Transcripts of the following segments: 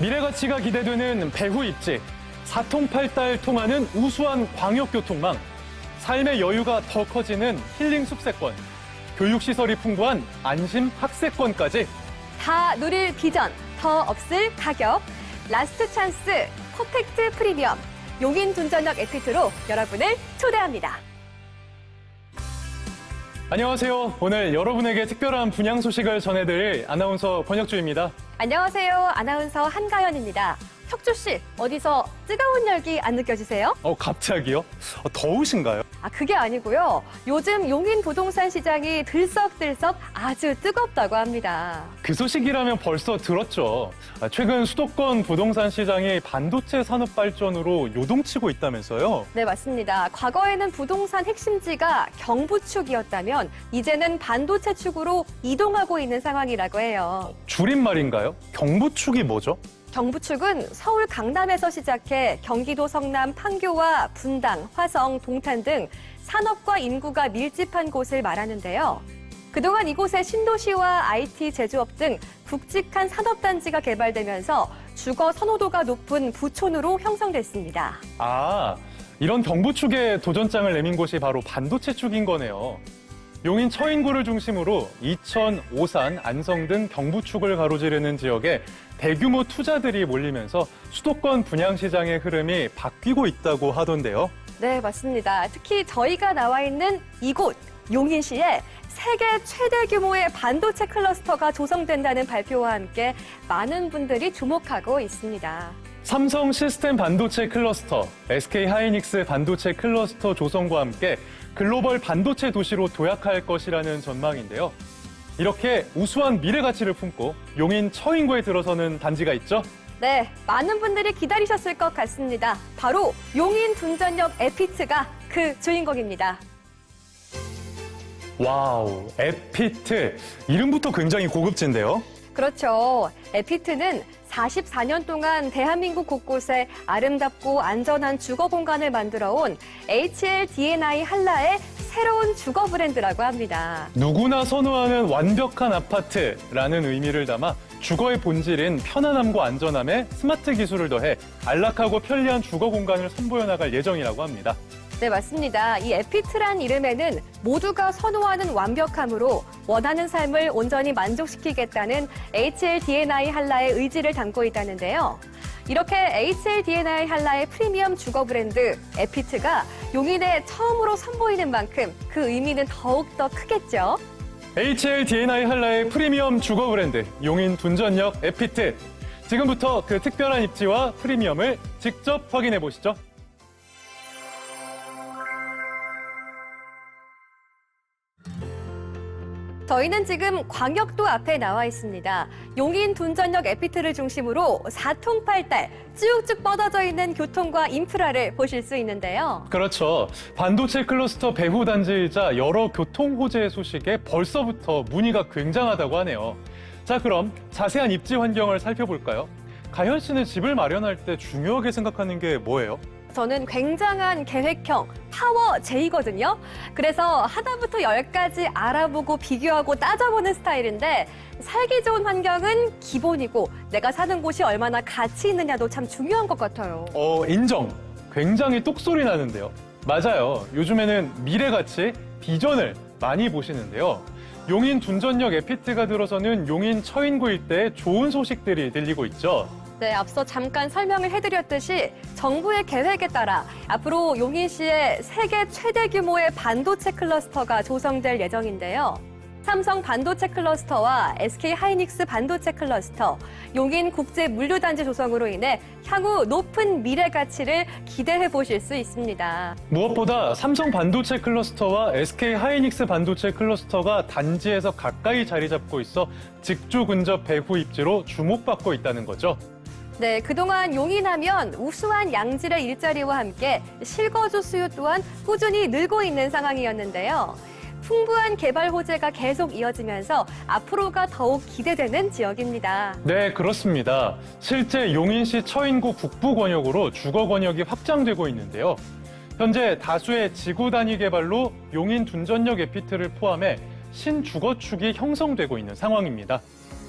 미래 가치가 기대되는 배후 입지, 사통팔달 통하는 우수한 광역교통망, 삶의 여유가 더 커지는 힐링 숲세권, 교육시설이 풍부한 안심 학세권까지 다 누릴 비전, 더 없을 가격, 라스트 찬스, 퍼펙트 프리미엄, 용인 둔전역 에피트로 여러분을 초대합니다. 안녕하세요. 오늘 여러분에게 특별한 분양 소식을 전해드릴 아나운서 권혁주입니다. 안녕하세요. 아나운서 한가연입니다. 혁주 씨, 어디서 뜨거운 열기 안 느껴지세요? 어, 갑자기요? 어, 더우신가요? 아, 그게 아니고요. 요즘 용인 부동산 시장이 들썩들썩 아주 뜨겁다고 합니다. 그 소식이라면 벌써 들었죠. 아, 최근 수도권 부동산 시장이 반도체 산업 발전으로 요동치고 있다면서요? 네, 맞습니다. 과거에는 부동산 핵심지가 경부축이었다면 이제는 반도체 축으로 이동하고 있는 상황이라고 해요. 줄임말인가요? 경부축이 뭐죠? 경부축은 서울 강남에서 시작해 경기도 성남 판교와 분당, 화성, 동탄 등 산업과 인구가 밀집한 곳을 말하는데요. 그동안 이곳에 신도시와 IT 제조업 등 굵직한 산업단지가 개발되면서 주거 선호도가 높은 부촌으로 형성됐습니다. 아, 이런 경부 축에 도전장을 내민 곳이 바로 반도체 축인 거네요. 용인 처인구를 중심으로 이천, 오산, 안성 등 경부축을 가로지르는 지역에 대규모 투자들이 몰리면서 수도권 분양 시장의 흐름이 바뀌고 있다고 하던데요. 네, 맞습니다. 특히 저희가 나와 있는 이곳 용인시에 세계 최대 규모의 반도체 클러스터가 조성된다는 발표와 함께 많은 분들이 주목하고 있습니다. 삼성 시스템 반도체 클러스터, SK 하이닉스 반도체 클러스터 조성과 함께 글로벌 반도체 도시로 도약할 것이라는 전망인데요. 이렇게 우수한 미래 가치를 품고 용인 처인구에 들어서는 단지가 있죠. 네, 많은 분들이 기다리셨을 것 같습니다. 바로 용인 둔전역 에피트가 그 주인공입니다. 와우, 에피트. 이름부터 굉장히 고급진데요. 그렇죠. 에피트는 44년 동안 대한민국 곳곳에 아름답고 안전한 주거 공간을 만들어 온 HLDNI 한라의 새로운 주거 브랜드라고 합니다. 누구나 선호하는 완벽한 아파트라는 의미를 담아 주거의 본질인 편안함과 안전함에 스마트 기술을 더해 안락하고 편리한 주거 공간을 선보여 나갈 예정이라고 합니다. 네, 맞습니다. 이 에피트란 이름에는 모두가 선호하는 완벽함으로 원하는 삶을 온전히 만족시키겠다는 HLDNI 한라의 의지를 담고 있다는데요. 이렇게 HLDNI 한라의 프리미엄 주거 브랜드 에피트가 용인에 처음으로 선보이는 만큼 그 의미는 더욱더 크겠죠. HLDNI 한라의 프리미엄 주거 브랜드 용인 둔전역 에피트. 지금부터 그 특별한 입지와 프리미엄을 직접 확인해 보시죠. 저희는 지금 광역도 앞에 나와 있습니다. 용인 둔전역 에피트를 중심으로 사통팔달 쭉쭉 뻗어져 있는 교통과 인프라를 보실 수 있는데요. 그렇죠. 반도체 클러스터 배후 단지이자 여러 교통 호재 소식에 벌써부터 문의가 굉장하다고 하네요. 자, 그럼 자세한 입지 환경을 살펴볼까요? 가현 씨는 집을 마련할 때 중요하게 생각하는 게 뭐예요? 저는 굉장한 계획형 파워 J거든요. 그래서 하나부터 열까지 알아보고 비교하고 따져보는 스타일인데 살기 좋은 환경은 기본이고 내가 사는 곳이 얼마나 가치 있느냐도 참 중요한 것 같아요. 어, 인정. 굉장히 똑소리 나는데요. 맞아요. 요즘에는 미래 가치, 비전을 많이 보시는데요. 용인 둔전역 에피트가 들어서는 용인 처인구 일대에 좋은 소식들이 들리고 있죠. 네, 앞서 잠깐 설명을 해드렸듯이 정부의 계획에 따라 앞으로 용인시에 세계 최대 규모의 반도체 클러스터가 조성될 예정인데요. 삼성 반도체 클러스터와 SK 하이닉스 반도체 클러스터, 용인 국제 물류단지 조성으로 인해 향후 높은 미래 가치를 기대해 보실 수 있습니다. 무엇보다 삼성 반도체 클러스터와 SK 하이닉스 반도체 클러스터가 단지에서 가까이 자리 잡고 있어 직주 근접 배후 입지로 주목받고 있다는 거죠. 네, 그동안 용인하면 우수한 양질의 일자리와 함께 실거주 수요 또한 꾸준히 늘고 있는 상황이었는데요. 풍부한 개발 호재가 계속 이어지면서 앞으로가 더욱 기대되는 지역입니다. 네, 그렇습니다. 실제 용인시 처인구 북부 권역으로 주거 권역이 확장되고 있는데요. 현재 다수의 지구 단위 개발로 용인 둔전역 에피트를 포함해 신주거축이 형성되고 있는 상황입니다.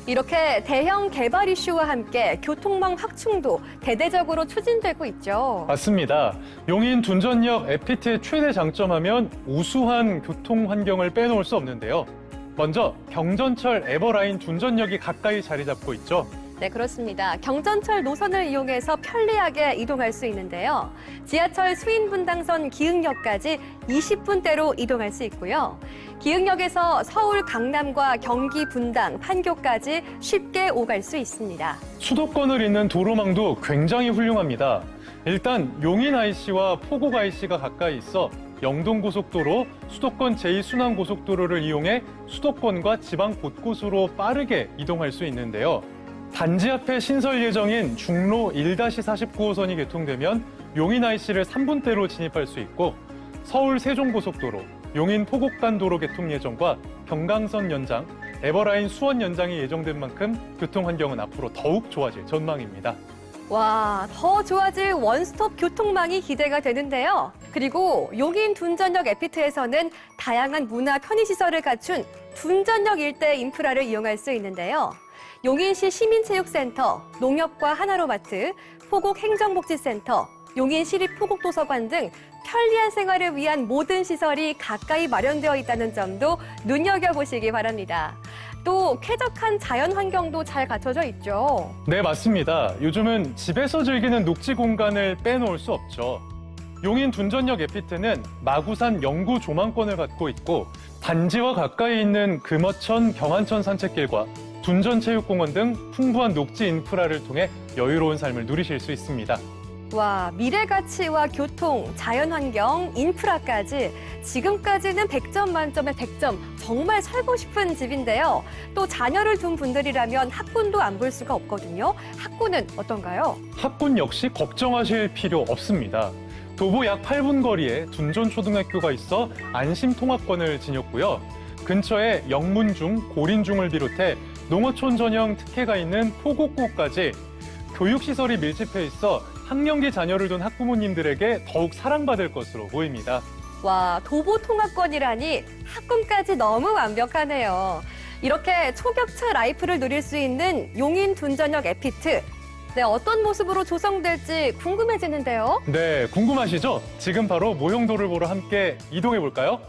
이렇게 대형 개발 이슈와 함께 교통망 확충도 대대적으로 추진되고 있죠. 맞습니다. 용인 둔전역 에피트의 최대 장점하면 우수한 교통 환경을 빼놓을 수 없는데요. 먼저 경전철 에버라인 둔전역이 가까이 자리 잡고 있죠. 네, 그렇습니다. 경전철 노선을 이용해서 편리하게 이동할 수 있는데요. 지하철 수인분당선 기흥역까지 20분대로 이동할 수 있고요. 기흥역에서 서울 강남과 경기 분당, 판교까지 쉽게 오갈 수 있습니다. 수도권을 잇는 도로망도 굉장히 훌륭합니다. 일단 용인 IC와 포곡 IC가 가까이 있어 영동고속도로, 수도권 제2순환고속도로를 이용해 수도권과 지방 곳곳으로 빠르게 이동할 수 있는데요. 단지 앞에 신설 예정인 중로 1-49호선이 개통되면 용인 IC를 3분대로 진입할 수 있고 서울 세종고속도로, 용인 포곡간 도로 개통 예정과 경강선 연장, 에버라인 수원 연장이 예정된 만큼 교통 환경은 앞으로 더욱 좋아질 전망입니다. 와, 더 좋아질 원스톱 교통망이 기대가 되는데요. 그리고 용인 둔전역 에피트에서는 다양한 문화 편의시설을 갖춘 둔전역 일대 인프라를 이용할 수 있는데요. 용인시 시민체육센터, 농협과 하나로마트, 포곡행정복지센터, 용인시립포곡도서관 등 편리한 생활을 위한 모든 시설이 가까이 마련되어 있다는 점도 눈여겨보시기 바랍니다. 또 쾌적한 자연 환경도 잘 갖춰져 있죠. 네, 맞습니다. 요즘은 집에서 즐기는 녹지 공간을 빼놓을 수 없죠. 용인 둔전역 에피트는 마구산 영구 조망권을 갖고 있고 단지와 가까이 있는 금어천 경안천 산책길과 둔전체육공원 등 풍부한 녹지 인프라를 통해 여유로운 삶을 누리실 수 있습니다. 와, 미래 가치와 교통, 자연 환경, 인프라까지 지금까지는 100점 만점에 100점 정말 살고 싶은 집인데요. 또 자녀를 둔 분들이라면 학군도 안 볼 수가 없거든요. 학군은 어떤가요? 학군 역시 걱정하실 필요 없습니다. 도보 약 8분 거리에 둔전 초등학교가 있어 안심 통합권을 지녔고요. 근처에 영문중, 고린중을 비롯해 농어촌 전형 특혜가 있는 포곡구까지 교육시설이 밀집해 있어 학령기 자녀를 둔 학부모님들에게 더욱 사랑받을 것으로 보입니다. 와, 도보 통합권이라니 학군까지 너무 완벽하네요. 이렇게 초격차 라이프를 누릴 수 있는 용인 둔전역 에피트. 네, 어떤 모습으로 조성될지 궁금해지는데요. 네, 궁금하시죠? 지금 바로 모형도를 보러 함께 이동해 볼까요?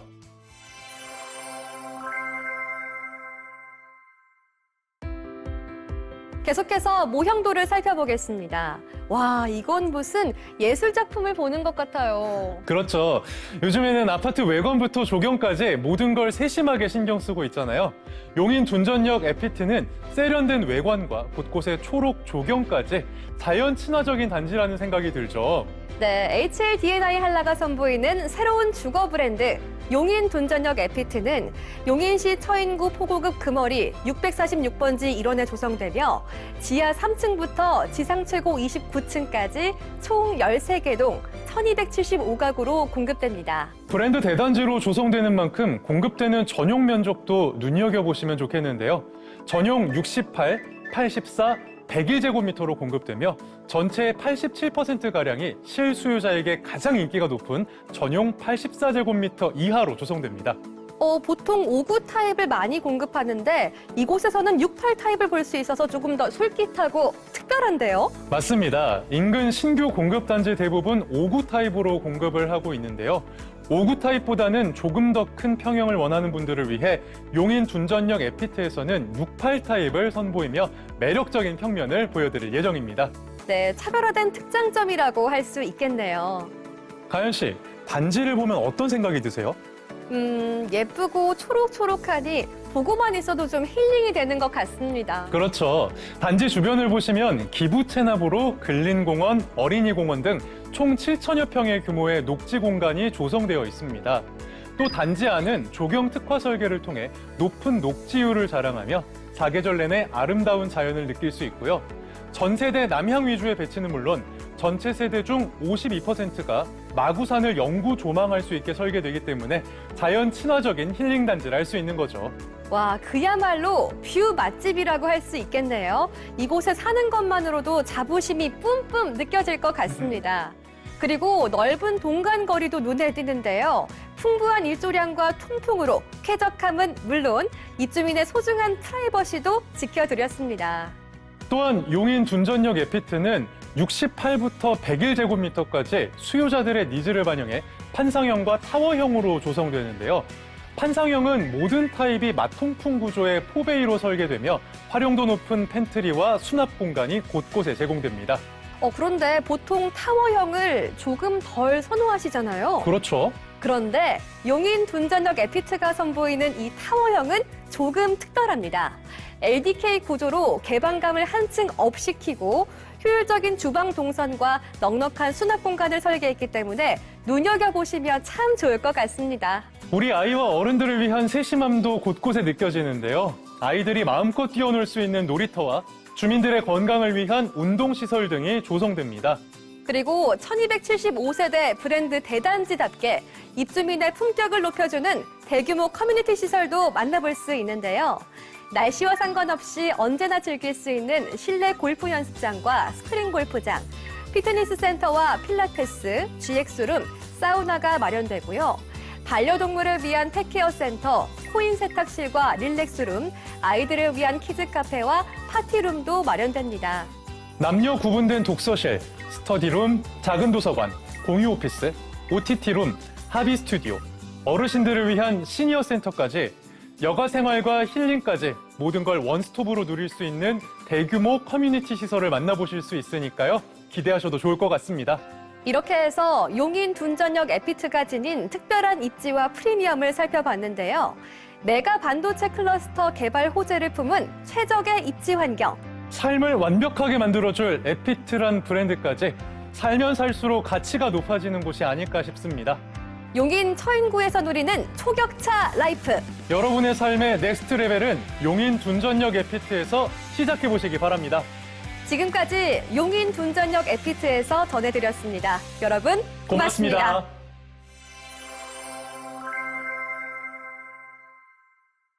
계속해서 모형도를 살펴보겠습니다. 와, 이건 무슨 예술 작품을 보는 것 같아요. 그렇죠. 요즘에는 아파트 외관부터 조경까지 모든 걸 세심하게 신경 쓰고 있잖아요. 용인 둔전역 에피트는 세련된 외관과 곳곳에 초록 조경까지 자연 친화적인 단지라는 생각이 들죠. 네, HLDNI 한라가 선보이는 새로운 주거 브랜드 용인 둔전역 에피트는 용인시 처인구 포고급 금어리 646번지 일원에 조성되며 지하 3층부터 지상 최고 29층까지 총 13개 동 1275가구로 공급됩니다. 브랜드 대단지로 조성되는 만큼 공급되는 전용 면적도 눈여겨보시면 좋겠는데요. 전용 68, 84, 101제곱미터로 공급되며 전체의 87%가량이 실수요자에게 가장 인기가 높은 전용 84제곱미터 이하로 조성됩니다. 어, 보통 5구 타입을 많이 공급하는데 이곳에서는 68 타입을 볼 수 있어서 조금 더 솔깃하고 특별한데요. 맞습니다. 인근 신규 공급단지 대부분 5구 타입으로 공급을 하고 있는데요. 5구 타입보다는 조금 더 큰 평형을 원하는 분들을 위해 용인 둔전역 에피트에서는 68 타입을 선보이며 매력적인 평면을 보여드릴 예정입니다. 네, 차별화된 특장점이라고 할 수 있겠네요. 가연 씨, 단지를 보면 어떤 생각이 드세요? 음, 예쁘고 초록초록하니 보고만 있어도 좀 힐링이 되는 것 같습니다. 그렇죠. 단지 주변을 보시면 기부 체납으로 근린공원, 어린이공원 등 총 7천여 평의 규모의 녹지 공간이 조성되어 있습니다. 또 단지 안은 조경 특화 설계를 통해 높은 녹지율을 자랑하며 사계절 내내 아름다운 자연을 느낄 수 있고요. 전 세대 남향 위주의 배치는 물론 전체 세대 중 52%가 마구산을 영구 조망할 수 있게 설계되기 때문에 자연 친화적인 힐링 단지를 할 수 있는 거죠. 와, 그야말로 뷰 맛집이라고 할 수 있겠네요. 이곳에 사는 것만으로도 자부심이 뿜뿜 느껴질 것 같습니다. 그리고 넓은 동간 거리도 눈에 띄는데요. 풍부한 일조량과 통풍으로 쾌적함은 물론 입주민의 소중한 프라이버시도 지켜드렸습니다. 또한 용인 둔전역 에피트는 68부터 101제곱미터까지 수요자들의 니즈를 반영해 판상형과 타워형으로 조성되는데요. 판상형은 모든 타입이 마통풍 구조의 포베이로 설계되며 활용도 높은 팬트리와 수납 공간이 곳곳에 제공됩니다. 어, 그런데 보통 타워형을 조금 덜 선호하시잖아요. 그렇죠. 그런데 용인 둔전역 에피트가 선보이는 이 타워형은 조금 특별합니다. LDK 구조로 개방감을 한층 업시키고 효율적인 주방 동선과 넉넉한 수납 공간을 설계했기 때문에 눈여겨보시면 참 좋을 것 같습니다. 우리 아이와 어른들을 위한 세심함도 곳곳에 느껴지는데요. 아이들이 마음껏 뛰어놀 수 있는 놀이터와 주민들의 건강을 위한 운동시설 등이 조성됩니다. 그리고 1275세대 브랜드 대단지답게 입주민의 품격을 높여주는 대규모 커뮤니티 시설도 만나볼 수 있는데요. 날씨와 상관없이 언제나 즐길 수 있는 실내 골프 연습장과 스크린 골프장, 피트니스 센터와 필라테스, GX룸, 사우나가 마련되고요. 반려동물을 위한 펫케어 센터, 코인 세탁실과 릴렉스룸, 아이들을 위한 키즈 카페와 파티룸도 마련됩니다. 남녀 구분된 독서실, 스터디룸, 작은 도서관, 공유 오피스, OTT룸, 합의 스튜디오, 어르신들을 위한 시니어 센터까지 여가 생활과 힐링까지 모든 걸 원스톱으로 누릴 수 있는 대규모 커뮤니티 시설을 만나보실 수 있으니까요. 기대하셔도 좋을 것 같습니다. 이렇게 해서 용인 둔전역 에피트가 지닌 특별한 입지와 프리미엄을 살펴봤는데요. 메가 반도체 클러스터 개발 호재를 품은 최적의 입지 환경, 삶을 완벽하게 만들어줄 에피트란 브랜드까지 살면 살수록 가치가 높아지는 곳이 아닐까 싶습니다. 용인 처인구에서 누리는 초격차 라이프. 여러분의 삶의 넥스트 레벨은 용인 둔전역 에피트에서 시작해 보시기 바랍니다. 지금까지 용인 둔전역 에피트에서 전해드렸습니다. 여러분 고맙습니다. 고맙습니다.